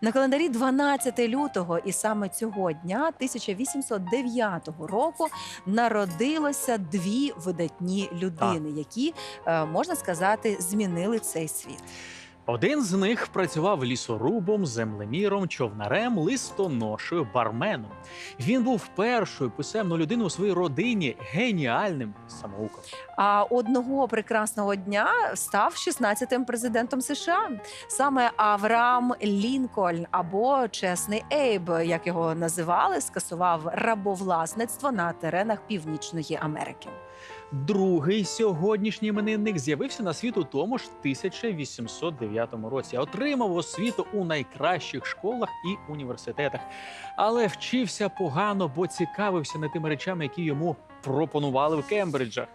На календарі 12 лютого, і саме цього дня, 1809 року, народилося дві видатні людини, які е, можна сказати змінили цей світ. Один з них працював лісорубом, землеміром, човнарем, листоношею, барменом. Він був першою писемною людиною у своїй родині, геніальним самоуком. А одного прекрасного дня став 16-тим президентом США. Саме Авраам Лінкольн або чесний Ейб, як його називали, скасував рабовласництво на теренах Північної Америки. Другий сьогоднішній іменинник з'явився на світ у тому ж 1809 році. Отримав освіту у найкращих школах і університетах, але вчився погано, бо цікавився не тими речами, які йому пропонували в Кембриджах.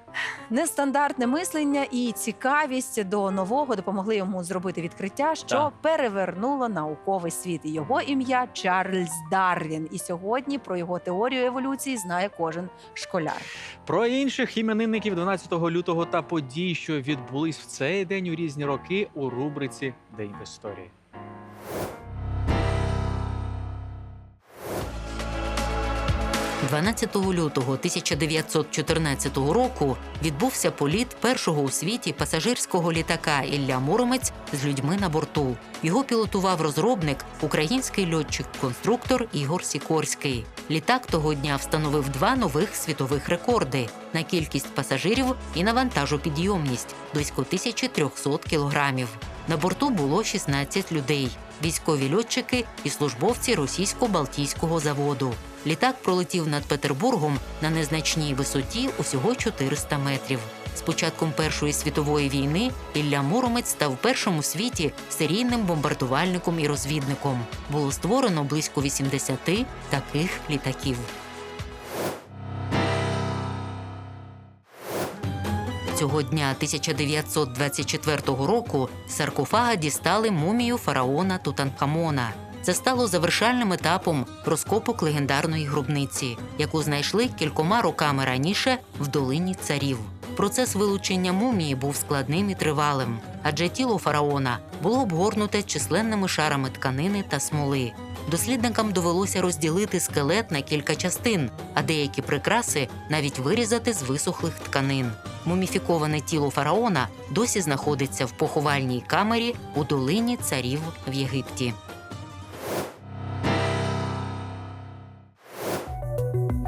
Нестандартне мислення і цікавість до нового допомогли йому зробити відкриття, що Так. перевернуло науковий світ. І Його ім'я Чарльз Дарвін. І сьогодні про його теорію еволюції знає кожен школяр. Про інших іменинників 12 лютого та подій, що відбулись в цей день у різні роки у рубриці День в історії. – 12 лютого 1914 року відбувся політ першого у світі пасажирського літака Ілля Муромець з людьми на борту. Його пілотував розробник, український льотчик-конструктор Ігор Сікорський. Літак того дня встановив два нових світових рекорди на кількість пасажирів і на вантажопідйомність близько 1300 кілограмів. На борту було 16 людей: військові льотчики і службовці російсько-балтійського заводу. Літак пролетів над Петербургом на незначній висоті усього 400 метрів. З початком Першої світової війни Ілля Муромець став першим у світі серійним бомбардувальником і розвідником. Було створено близько 80 таких літаків. Цього дня 1924 року саркофага дістали мумію фараона Тутанхамона. Це стало завершальним етапом розкопок легендарної гробниці, яку знайшли кількома роками раніше в долині царів. Процес вилучення мумії був складним і тривалим, адже тіло фараона було обгорнуте численними шарами тканини та смоли. Дослідникам довелося розділити скелет на кілька частин, а деякі прикраси навіть вирізати з висохлих тканин. Муміфіковане тіло фараона досі знаходиться в поховальній камері у долині царів в Єгипті.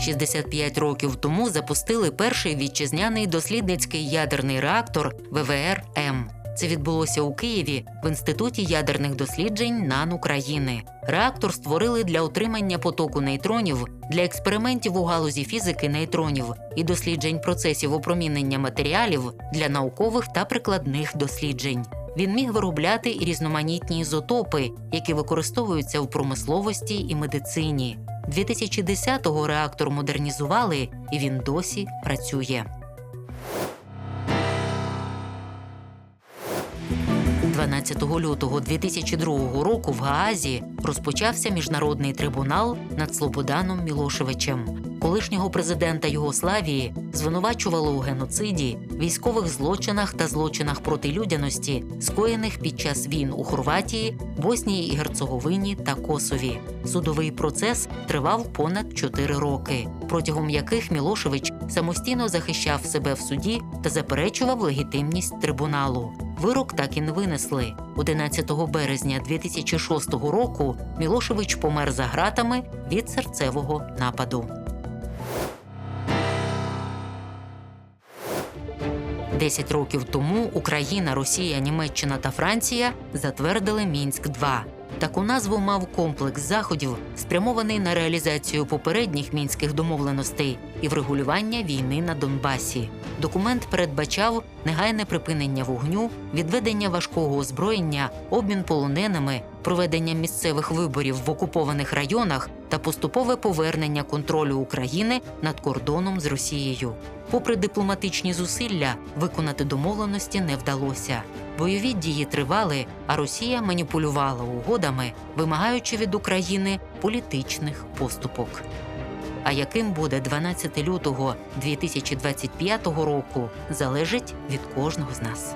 65 років тому запустили перший вітчизняний дослідницький ядерний реактор ВВР М. Це відбулося у Києві в інституті ядерних досліджень НАН України. Реактор створили для отримання потоку нейтронів для експериментів у галузі фізики нейтронів і досліджень процесів опромінення матеріалів для наукових та прикладних досліджень. Він міг виробляти і різноманітні ізотопи, які використовуються в промисловості і медицині. 2010-го реактор модернізували, і він досі працює. 12 лютого 2002 року в Гаазі розпочався міжнародний трибунал над Слободаном Мілошевичем. Колишнього президента Югославії звинувачували у геноциді, військових злочинах та злочинах проти людяності, скоєних під час війн у Хорватії, Боснії і Герцеговині та Косові. Судовий процес тривав понад 4 роки, протягом яких Мілошевич самостійно захищав себе в суді та заперечував легітимність трибуналу. Вирок так і не винесли. 11 березня 2006 року Мілошевич помер за ґратами від серцевого нападу. Десять років тому Україна, Росія, Німеччина та Франція затвердили Мінськ 2 Таку назву мав комплекс заходів, спрямований на реалізацію попередніх мінських домовленостей і врегулювання війни на Донбасі. Документ передбачав негайне припинення вогню, відведення важкого озброєння, обмін полоненими, проведення місцевих виборів в окупованих районах та поступове повернення контролю України над кордоном з Росією. Попри дипломатичні зусилля, виконати домовленості не вдалося. Бойові дії тривали, а Росія маніпулювала угодами, вимагаючи від України політичних поступок. А яким буде 12 лютого 2025 року, залежить від кожного з нас.